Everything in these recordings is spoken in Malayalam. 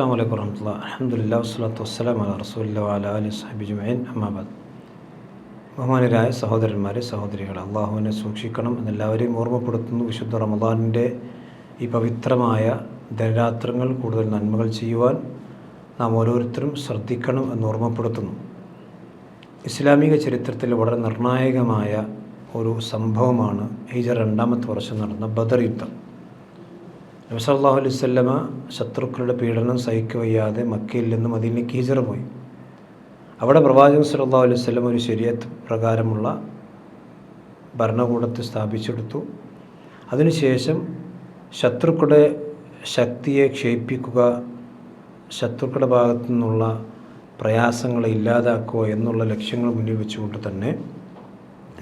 അസ്സാം വലൈക്കും വർഹമുല്ല അലഹമുല്ലാ വസ്ലാത്തു വസ്സലാം അല റസൂല്ല അല അലി സാഹിബി ജുമൈൻ അമ്മാബാദ് ബഹുമാനരായ സഹോദരന്മാരെ സഹോദരികളെ അള്ളാഹുവിനെ സൂക്ഷിക്കണം എന്നെല്ലാവരെയും ഓർമ്മപ്പെടുത്തുന്നു വിശുദ്ധ റമദാനിന്റെ ഈ പവിത്രമായ ധനരാത്രങ്ങൾ കൂടുതൽ നന്മകൾ ചെയ്യുവാൻ നാം ഓരോരുത്തരും ശ്രദ്ധിക്കണം എന്ന് ഓർമ്മപ്പെടുത്തുന്നു. ഇസ്ലാമിക ചരിത്രത്തിൽ വളരെ നിർണായകമായ ഒരു സംഭവമാണ് ഹിജ രണ്ടാമത്തെ വർഷം നടന്ന ബദർ യുദ്ധം. നബി അലൈഹി വസല്ലമ ശത്രുക്കളുടെ പീഡനം സഹിക്കവയ്യാതെ മക്കയിൽ നിന്ന് മദീനയ്ക്ക് ഹിജറ പോയി. അവിടെ പ്രവാചകൻ സല്ലല്ലാഹു അലൈഹി വസല്ലം ഒരു ശരീഅത്ത് പ്രകാരമുള്ള ഭരണകൂടത്തെ സ്ഥാപിച്ചെടുത്തു. അതിനുശേഷം ശത്രുക്കളുടെ ശക്തിയെ ക്ഷയിപ്പിക്കുക ശത്രുക്കളുടെ ഭാഗത്തു നിന്നുള്ള പ്രയാസങ്ങളെ ഇല്ലാതാക്കുക എന്നുള്ള ലക്ഷ്യങ്ങൾ മുന്നിൽ വെച്ചുകൊണ്ട് തന്നെ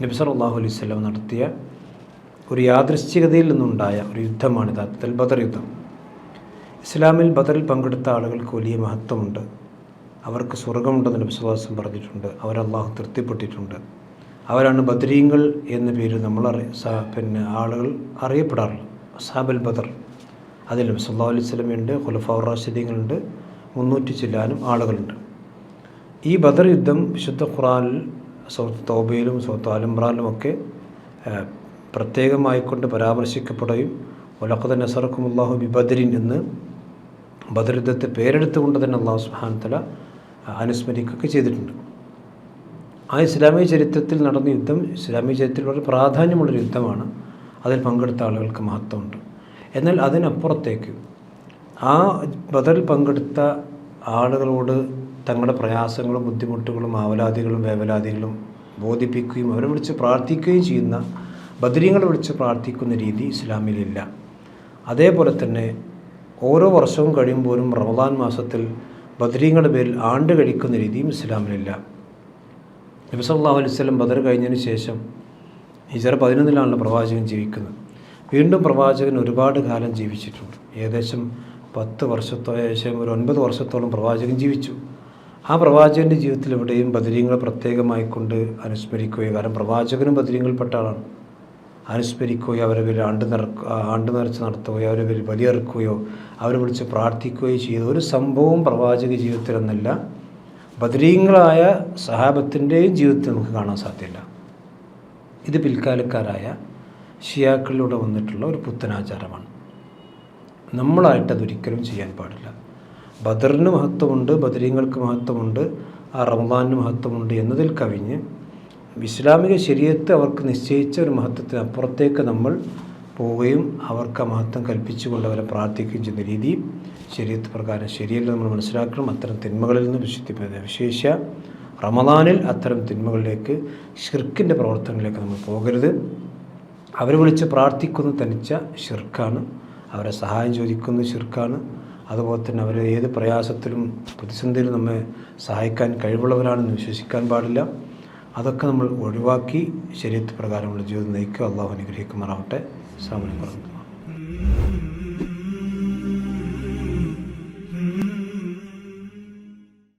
നബി സല്ലല്ലാഹു അലൈഹി വസല്ലം നടത്തിയ ഒരു യാദൃശ്ചികതയിൽ നിന്നുണ്ടായ ഒരു യുദ്ധമാണ് യഥാർത്ഥത്തിൽ ബദർ യുദ്ധം. ഇസ്ലാമിൽ ബദറിൽ പങ്കെടുത്ത ആളുകൾക്ക് വലിയ മഹത്വമുണ്ട്. അവർക്ക് സ്വർഗമുണ്ടെന്ന് വിശ്വാസം പറഞ്ഞിട്ടുണ്ട്. അള്ളാഹു തൃപ്തിപ്പെട്ടിട്ടുണ്ട്. അവരാണ് ബദരീങ്ങൾ എന്ന പേര് നമ്മൾ അറിയ പിന്നെ ആളുകൾ അറിയപ്പെടാറുള്ളത്. അസാബൽ ബദർ. അതിൽ സല്ലാ അലൈഹി സ്വലമുണ്ട് ഖുലഫാർ റാഷിദീങ്ങളുണ്ട് മുന്നൂറ്റി ചില്ലാനും ആളുകളുണ്ട്. ഈ ബദർ യുദ്ധം വിശുദ്ധ ഖുറാനിൽ സൗത്ത് തോബയിലും സൗത്ത് ഒക്കെ പ്രത്യേകമായിക്കൊണ്ട് പരാമർശിക്കപ്പെടുകയും ഒലക്കത ബി ബദരിൻ എന്ന് ബദരുദ്ധത്തെ പേരെടുത്തുകൊണ്ട് തന്നെ അള്ളാഹു സുഹാനത്തല അനുസ്മരിക്കുകയൊക്കെ ചെയ്തിട്ടുണ്ട്. ആ ഇസ്ലാമിക ചരിത്രത്തിൽ നടന്ന യുദ്ധം ഇസ്ലാമിക ചരിത്രത്തിൽ വളരെ പ്രാധാന്യമുള്ളൊരു യുദ്ധമാണ്. അതിൽ പങ്കെടുത്ത ആളുകൾക്ക് മഹത്വമുണ്ട്. എന്നാൽ അതിനപ്പുറത്തേക്ക് ആ ബദറിൽ പങ്കെടുത്ത ആളുകളോട് തങ്ങളുടെ പ്രയാസങ്ങളും ബുദ്ധിമുട്ടുകളും ആവലാദികളും വേവലാതികളും ബോധിപ്പിക്കുകയും അവരെ വിളിച്ച് പ്രാർത്ഥിക്കുകയും ചെയ്യുന്ന ബദരീങ്ങളെ വിളിച്ച് പ്രാർത്ഥിക്കുന്ന രീതി ഇസ്ലാമിലില്ല. അതേപോലെ തന്നെ ഓരോ വർഷവും കഴിയുമ്പോഴും റമദാൻ മാസത്തിൽ ബദരീങ്ങളുടെ പേരിൽ ആണ്ട് കഴിക്കുന്ന രീതിയും ഇസ്ലാമിലില്ല. നബി സല്ലല്ലാഹു അലൈഹി വസല്ലം ബദർ കഴിഞ്ഞതിന് ശേഷം ഹിജറ പതിനൊന്നിലാണല്ലോ പ്രവാചകൻ ജീവിക്കുന്നത്. വീണ്ടും പ്രവാചകൻ ഒരുപാട് കാലം ജീവിച്ചിട്ടുണ്ട്. ഏകദേശം പത്ത് വർഷത്തോ ഏകദേശം ഒരു ഒൻപത് വർഷത്തോളം പ്രവാചകൻ ജീവിച്ചു. ആ പ്രവാചകന്റെ ജീവിതത്തിൽ എവിടെയും ബദരീങ്ങളെ പ്രത്യേകമായിക്കൊണ്ട് അനുസ്മരിക്കുകയും കാരണം പ്രവാചകനും ബദരീങ്ങളിൽപ്പെട്ട ആളാണ്. അനുസ്മരിക്കുകയോ അവരെ പേരിൽ ആണ്ട് നിറ ആണ്ട് നിറച്ച് നടത്തുകയോ അവരെ പേരിൽ ബലിയെറുക്കുകയോ അവരെ വിളിച്ച് പ്രാർത്ഥിക്കുകയോ ചെയ്ത ഒരു സംഭവവും പ്രവാചക ജീവിതത്തിലെന്നല്ല ബദരീങ്ങളായ സഹാബത്തിന്റെയും ജീവിതത്തിൽ നമുക്ക് കാണാൻ സാധ്യമല്ല ഇത് പിൽക്കാലക്കാരായ ഷിയാക്കളിലൂടെ വന്നിട്ടുള്ള ഒരു പുത്തനാചാരമാണ്. നമ്മളായിട്ട് അതൊരിക്കലും ചെയ്യാൻ പാടില്ല. ബദറിന് മഹത്വമുണ്ട് ബദരീങ്ങൾക്ക് മഹത്വമുണ്ട് ആ റമദാനിന് മഹത്വമുണ്ട് എന്നതിൽ കവിഞ്ഞ് ഇസ്ലാമിക ശരീരത്തെ അവർക്ക് നിശ്ചയിച്ച ഒരു മഹത്വത്തിന് അപ്പുറത്തേക്ക് നമ്മൾ പോവുകയും അവർക്ക് മഹത്വം കൽപ്പിച്ചുകൊണ്ട് അവരെ പ്രാർത്ഥിക്കുകയും ചെയ്യുന്ന രീതി ശരീരത്ത് പ്രകാരം ശരിയല്ല നമ്മൾ മനസ്സിലാക്കണം. അത്തരം തിന്മകളിൽ നിന്ന് വിശുദ്ധിപ്പെടുന്നത് വിശേഷ റമദാനിൽ അത്തരം തിന്മകളിലേക്ക് ഷിർക്കിന്റെ പ്രവർത്തനങ്ങളിലേക്ക് നമ്മൾ പോകരുത്. അവരെ വിളിച്ച് പ്രാർത്ഥിക്കുന്ന തനിച്ച ഷിർക്കാണ് അവരെ സഹായം ചോദിക്കുന്ന ഷിർക്കാണ് അതുപോലെ തന്നെ അവരെ ഏത് പ്രയാസത്തിലും പ്രതിസന്ധിയിലും നമ്മെ സഹായിക്കാൻ കഴിവുള്ളവരാണെന്ന് വിശ്വസിക്കാൻ പാടില്ല. അതൊക്കെ നമ്മൾ ഒഴിവാക്കി ശരീരത്ത് പ്രകാരമുള്ള ജീവിതം നയിക്കുക. അള്ളാഹു അനുഗ്രഹിക്കുമാറാവട്ടെ. അസ്സാം വലൈക്കും